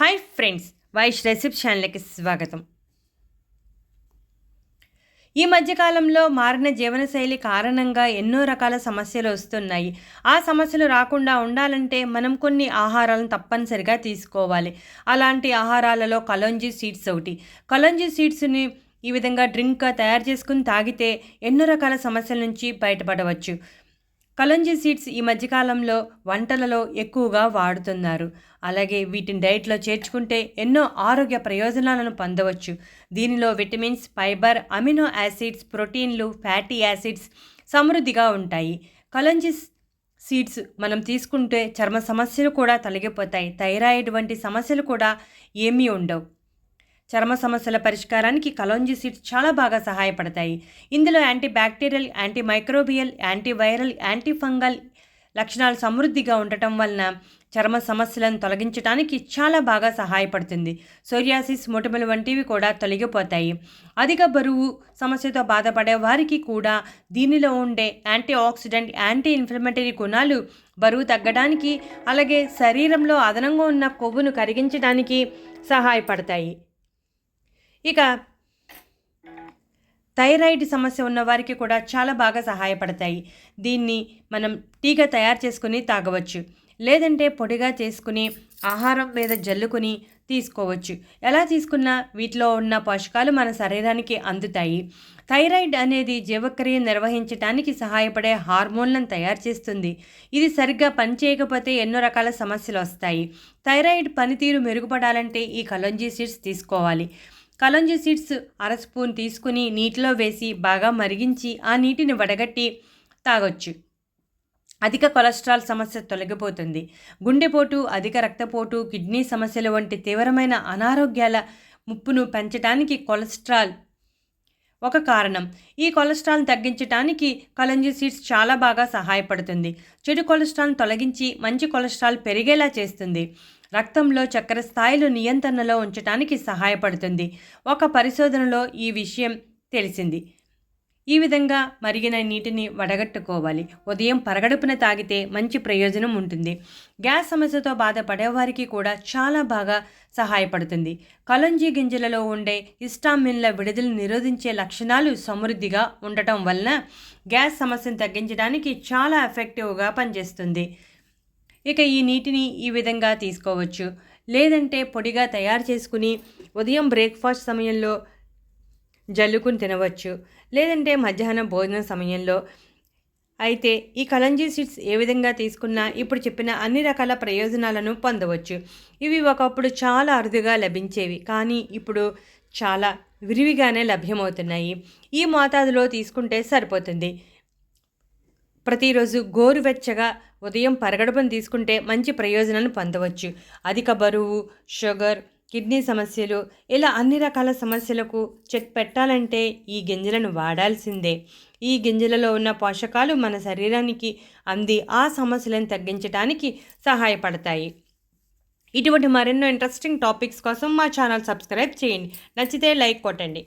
Hi friends Vaish రెసిప్ ఛానల్కి స్వాగతం. ఈ మధ్యకాలంలో మారిన జీవనశైలి కారణంగా ఎన్నో రకాల సమస్యలు వస్తున్నాయి. ఆ సమస్యలు రాకుండా ఉండాలంటే మనం కొన్ని ఆహారాలను తప్పనిసరిగా తీసుకోవాలి. అలాంటి ఆహారాలలో కలంజీ సీడ్స్ ఒకటి. కలంజీ సీడ్స్ని ఈ విధంగా డ్రింక్గా తయారు చేసుకుని తాగితే ఎన్నో రకాల సమస్యల నుంచి బయటపడవచ్చు. కలంజీ సీడ్స్ ఈ మధ్యకాలంలో వంటలలో ఎక్కువగా వాడుతున్నారు. అలాగే వీటిని డైట్లో చేర్చుకుంటే ఎన్నో ఆరోగ్య ప్రయోజనాలను పొందవచ్చు. దీనిలో విటమిన్స్ ఫైబర్ అమినో యాసిడ్స్ ప్రోటీన్లు ఫ్యాటీ యాసిడ్స్ సమృద్ధిగా ఉంటాయి. కలంజీ సీడ్స్ మనం తీసుకుంటే చర్మ సమస్యలు కూడా తొలగిపోతాయి. థైరాయిడ్ వంటి సమస్యలు కూడా ఏమీ ఉండవు. చర్మ సమస్యల పరిష్కారానికి కలోంజీ సీడ్స్ చాలా బాగా సహాయపడతాయి. ఇందులో anti bacterial anti microbial anti viral anti fungal లక్షణాలు సమృద్ధిగా ఉండటం వలన చర్మ సమస్యలను తొలగించడానికి చాలా బాగా సహాయపడుతుంది. సోరియాసిస్ మొటిమలు వంటివి కూడా తొలగిపోతాయి. అధిక బరువు సమస్యతో బాధపడే వారికి కూడా దీనిలో ఉండే యాంటీ ఆక్సిడెంట్ యాంటీ ఇన్ఫ్లమేటరీ గుణాలు బరువు తగ్గడానికి అలాగే శరీరంలో అదనంగా ఉన్న కొవ్వును కరిగించడానికి సహాయపడతాయి. ఇక థైరాయిడ్ సమస్య ఉన్నవారికి కూడా చాలా బాగా సహాయపడతాయి. దీన్ని మనం టీగా తయారు చేసుకుని తాగవచ్చు. లేదంటే పొడిగా చేసుకుని ఆహారం మీద జల్లుకుని తీసుకోవచ్చు. ఎలా తీసుకున్నా వీటిలో ఉన్న పోషకాలు మన శరీరానికి అందుతాయి. థైరాయిడ్ అనేది జీవక్రియ నిర్వహించడానికి సహాయపడే హార్మోన్లను తయారు చేస్తుంది. ఇది సరిగ్గా పనిచేయకపోతే ఎన్నో రకాల సమస్యలు వస్తాయి. థైరాయిడ్ పనితీరు మెరుగుపడాలంటే ఈ కలంజీ సీడ్స్ తీసుకోవాలి. కలంజి సీడ్స్ అర స్పూన్ తీసుకుని నీటిలో వేసి బాగా మరిగించి ఆ నీటిని వడగట్టి తాగొచ్చు. అధిక కొలెస్ట్రాల్ సమస్య తొలగిపోతుంది. గుండెపోటు అధిక రక్తపోటు కిడ్నీ సమస్యలు వంటి తీవ్రమైన అనారోగ్యాల ముప్పును పెంచడానికి కొలెస్ట్రాల్ ఒక కారణం. ఈ కొలెస్ట్రాల్ తగ్గించడానికి కలంజీ సీడ్స్ చాలా బాగా సహాయపడుతుంది. చెడు కొలెస్ట్రాల్ తొలగించి మంచి కొలెస్ట్రాల్ పెరిగేలా చేస్తుంది. రక్తంలో చక్కెర స్థాయిలు నియంత్రణలో ఉంచడానికి సహాయపడుతుంది. ఒక పరిశోధనలో ఈ విషయం తెలిసింది. ఈ విధంగా మరిగిన నీటిని వడగట్టుకోవాలి. ఉదయం పరగడుపున తాగితే మంచి ప్రయోజనం ఉంటుంది. గ్యాస్ సమస్యతో బాధపడేవారికి కూడా చాలా బాగా సహాయపడుతుంది. కలంజీ గింజలలో ఉండే ఇస్టామిన్ల విడుదల నిరోధించే లక్షణాలు సమృద్ధిగా ఉండటం వలన గ్యాస్ సమస్యను తగ్గించడానికి చాలా ఎఫెక్టివ్గా పనిచేస్తుంది. ఇక ఈ నీటిని ఈ విధంగా తీసుకోవచ్చు. లేదంటే పొడిగా తయారు చేసుకుని ఉదయం బ్రేక్ఫాస్ట్ సమయంలో జల్లుకుని తినవచ్చు. లేదంటే మధ్యాహ్నం భోజనం సమయంలో. అయితే ఈ కలంజీ సీడ్స్ ఏ విధంగా తీసుకున్నా ఇప్పుడు చెప్పిన అన్ని రకాల ప్రయోజనాలను పొందవచ్చు. ఇవి ఒకప్పుడు చాలా అరుదుగా లభించేవి. కానీ ఇప్పుడు చాలా విరివిగానే లభ్యమవుతున్నాయి. ఈ మోతాదులో తీసుకుంటే సరిపోతుంది. ప్రతిరోజు గోరువెచ్చగా ఉదయం పరగడపను తీసుకుంటే మంచి ప్రయోజనాన్ని పొందవచ్చు. అధిక బరువు షుగర్ కిడ్నీ సమస్యలు ఇలా అన్ని రకాల సమస్యలకు చెక్ పెట్టాలంటే ఈ గింజలను వాడాల్సిందే. ఈ గింజలలో ఉన్న పోషకాలు మన శరీరానికి అంది ఆ సమస్యలను తగ్గించడానికి సహాయపడతాయి. ఇటువంటి మరెన్నో ఇంట్రెస్టింగ్ టాపిక్స్ కోసం మా ఛానల్ సబ్స్క్రైబ్ చేయండి. నచ్చితే లైక్ కొట్టండి.